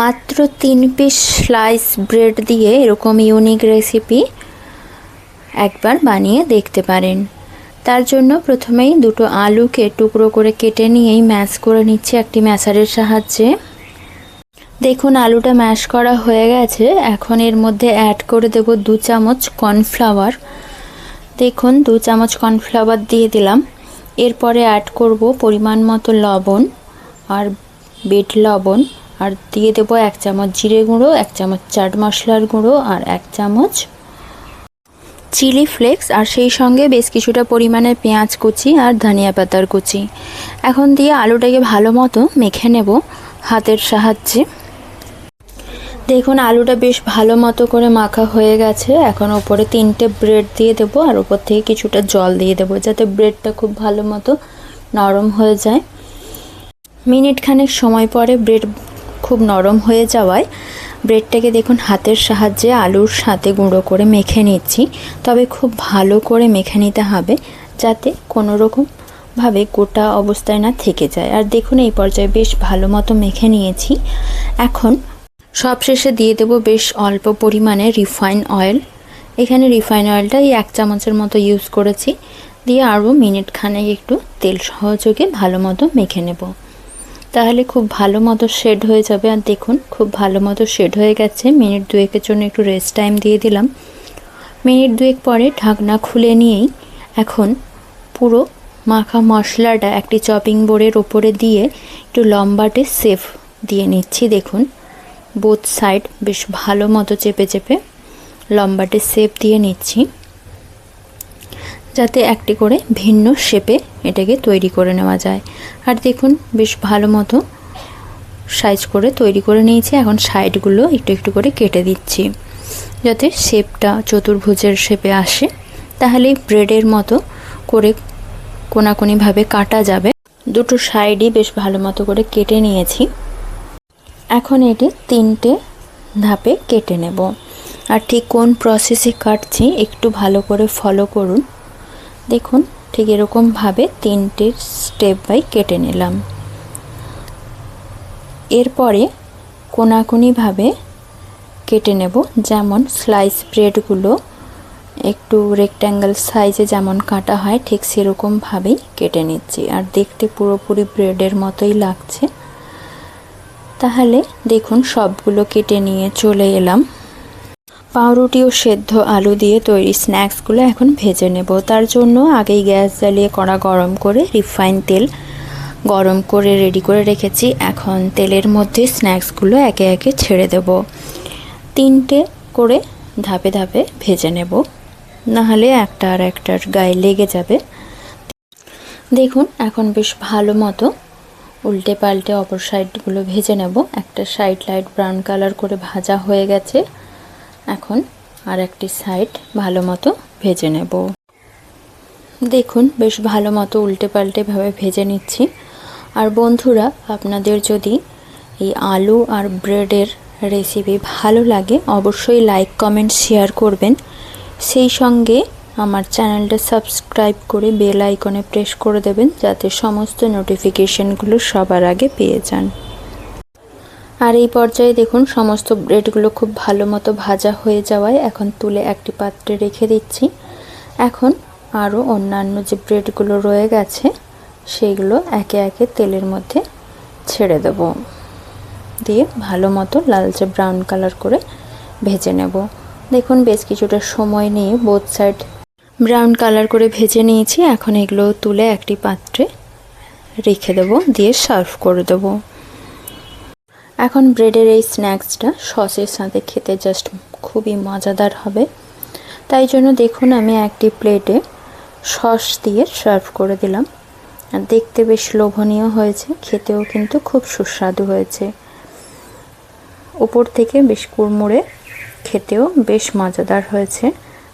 মাত্র তিন piece slice bread দিয়ে এরকম ইউনিক রেসিপি একবার বানিয়ে দেখতে পারেন। তার জন্য প্রথমেই দুটো আলুকে টুকরো করে কেটে নিয়েই ম্যাশ করে নিচ্ছি একটি ম্যাশারের সাহায্যে। দেখুন, আলুটা ম্যাশ করা হয়ে গেছে। এখন এর মধ্যে অ্যাড করে দেব দু চামচ কর্নফ্লাওয়ার দেখুন, দু চামচ কর্নফ্লাওয়ার দিয়ে দিলাম। এরপরে অ্যাড করব পরিমাণ মতো লবণ আর বিট লবণ। আর দিয়ে দেব এক চামচ জিরে গুঁড়ো, এক চামচ চাট মশলার গুঁড়ো আর এক চামচ চিলি ফ্লেক্স আর সেই সঙ্গে বেশ কিছুটা পরিমাণে পেঁয়াজ কুচি আর ধনিয়া পাতার কুচি। এখন দিয়ে আলুটাকে ভালো মতো মেখে নেব হাতের সাহায্যে। দেখুন, আলুটা বেশ ভালো মতো করে মাখা হয়ে গেছে। এখন ওপরে তিনটে ব্রেড দিয়ে দেবো আর ওপর থেকে কিছুটা জল দিয়ে দেবো যাতে ব্রেডটা খুব ভালো মতো নরম হয়ে যায়। মিনিট খানেক সময় পরে ব্রেড খুব নরম হয়ে যাওয়ায় ব্রেডটাকে দেখুন হাতের সাহায্যে আলুর সাথে গুঁড়ো করে মেখে নিচ্ছি। তবে খুব ভালো করে মেখে নিতে হবে যাতে কোনো রকমভাবে গোটা অবস্থায় না থেকে যায়। আর দেখুন এই পর্যায়ে বেশ ভালো মতো মেখে নিয়েছি। এখন সবশেষে দিয়ে দেব বেশ অল্প পরিমাণে রিফাইন অয়েল। এখানে রিফাইন অয়েলটা এই এক চামচের মতো ইউজ করেছি। দিয়ে আরও মিনিট খানেক একটু তেল সহযোগে ভালো মতো মেখে নেব। তাহলে খুব ভালো মতো শেড হয়ে যাবে। আর দেখুন, খুব ভালো মতো শেড হয়ে গেছে। মিনিট দুয়েকের জন্য একটু রেস্ট টাইম দিয়ে দিলাম। মিনিট দুয়েক পরে ঢাকনা খুলে নিয়েই এখন পুরো মাখা মশলাটা একটি চপিং বোর্ডের ওপরে দিয়ে একটু লম্বাটে সেফ দিয়ে নিচ্ছি। দেখুন বোথ সাইড বেশ ভালো মতো চেপে চেপে লম্বাটে শেপ দিয়ে নিচ্ছি। যাতে একটি করে ভিন্ন শেপে এটাকে তৈরি করে নেওয়া যায়। আর দেখুন, বেশ ভালো মতো সাইজ করে তৈরি করে নিয়েছি। এখন সাইডগুলো একটু একটু করে কেটে দিচ্ছি। যাতে শেপটা চতুর্ভুজের শেপে আসে তাহলেই ব্রেডের মতো করে কোনাকুনিভাবে কাটা যাবে। দুটো সাইডই বেশ ভালো মতো করে কেটে নিয়েছি। এখন এটি তিনটে ধাপে কেটে নেব। আর ঠিক কোন প্রসেসে কাটছি, একটু ভালো করে ফলো করুন। দেখুন, ঠিক এরকমভাবে তিনটে স্টেপ বাই কেটে নিলাম। এরপরে কোনাকুনিভাবে কেটে নেব, যেমন স্লাইস ব্রেডগুলো একটু রেক্ট্যাঙ্গেল সাইজে যেমন কাটা হয়, ঠিক সেরকমভাবেই কেটে নিচ্ছি। আর দেখতে পুরোপুরি ব্রেডের মতোই লাগছে। তাহলে দেখুন, সবগুলো কেটে নিয়ে চলে এলাম। পাউরুটি ও সেদ্ধ আলু দিয়ে তৈরি স্ন্যাক্সগুলো এখন ভেজে নেব। তার জন্য আগেই গ্যাস জ্বালিয়ে কড়া গরম করে রিফাইন তেল গরম করে রেডি করে রেখেছি। এখন তেলের মধ্যে স্ন্যাক্সগুলো একে একে ছেড়ে দেব। তিনটে করে ধাপে ধাপে ভেজে নেব। নাহলে একটা আর একটার গায়ে লেগে যাবে। দেখুন, এখন বেশ ভালো মতো উল্টে পাল্টে অপর সাইডগুলো ভেজে নেব। একটা সাইড লাইট ব্রাউন কালার করে ভাজা হয়ে গেছে। এখন আর একটি সাইড ভালো মতো ভেজে নেব। দেখুন, বেশ ভালো মতো উল্টে পাল্টে ভাবে ভেজে নিচ্ছি। আর বন্ধুরা, আপনাদের যদি এই আলু আর ব্রেডের রেসিপি ভালো লাগে, অবশ্যই লাইক কমেন্ট শেয়ার করবেন। সেই সঙ্গে আমার চ্যানেলটা সাবস্ক্রাইব করে বেল আইকনে প্রেস করে দেবেন, যাতে সমস্ত নোটিফিকেশনগুলো সবার আগে পেয়ে যান। আর এই পর্যায়ে দেখুন, সমস্ত ব্রেডগুলো খুব ভালো মতো ভাজা হয়ে যাওয়ায় এখন তুলে একটি পাত্রে রেখে দিচ্ছি। এখন আরও অন্যান্য যে ব্রেডগুলো রয়ে গেছে সেইগুলো একে একে তেলের মধ্যে ছেড়ে দেব। দিয়ে ভালো মতো লালচে ব্রাউন কালার করে ভেজে নেব। দেখুন, বেশ কিছুটা সময় নিয়ে বোথ সাইড ব্রাউন কালার করে ভেজে নিয়েছি। এখন এগুলো তুলে একটি পাত্রে রেখে দেব, দিয়ে সার্ভ করে দেব। এখন ব্রেডের এই স্ন্যাক্সটা সসের সাথে খেতে জাস্ট খুবই মজাদার হবে। তাই জন্য দেখুন আমি একটি প্লেটে সস দিয়ে সার্ভ করে দিলাম। আর দেখতে বেশ লোভনীয় হয়েছে, খেতেও কিন্তু খুব সুস্বাদু হয়েছে। উপর থেকে বেশ কুড়মুড়ে খেতেও বেশ মজাদার হয়েছে।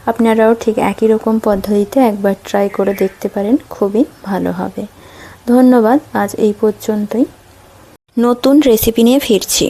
আপনারাও ঠিক একই রকম পদ্ধতিতে একবার ট্রাই করে দেখতে পারেন, খুবই ভালো হবে। ধন্যবাদ, আজ এই পর্যন্তই। নতুন রেসিপি নিয়ে ফিরছি।